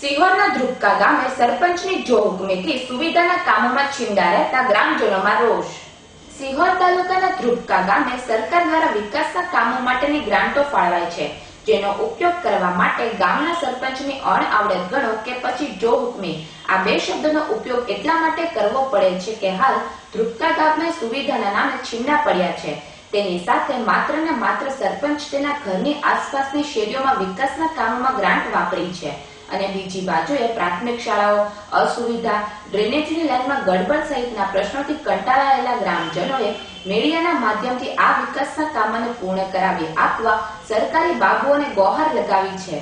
સિહોરના ધ્રુપકા ગામે સરપંચની જો હુકમીથી સુવિધાના કામોમાં છીંડા રહેતા ગ્રામજનોમાં રોષ. સિહોર તાલુકાના ધ્રુપકા ગામે સરકાર દ્વારા વિકાસના કામો માટેની ગ્રાન્ટો ફાળવાય છે, જેનો ઉપયોગ કરવા માટે ગામના સરપંચની અણઆવડત ગણો કે પછી જો હુકમી આ બે શબ્દનો ઉપયોગ એટલા માટે કરવો પડે છે કે હાલ ધ્રુપકા ગામે સુવિધાના નામે છીંડા પડ્યા છે. તેની સાથે માત્ર ને માત્ર સરપંચ તેના ઘરની આસપાસની શેરીઓમાં વિકાસના કામોમાં ગ્રાન્ટ વાપરી છે. અને બીજી બાજુએ પ્રાથમિક શાળાઓ, અસુવિધા, ડ્રેનેજની લાઇનમાં ગડબડ સહિતના પ્રશ્નોથી કંટાળાયેલા ગ્રામજનોએ મીડિયાના માધ્યમથી આ વિકાસના કામોને પૂર્ણ કરાવી આપવા સરકારી બાબુઓને ગોહાર લગાવી છે.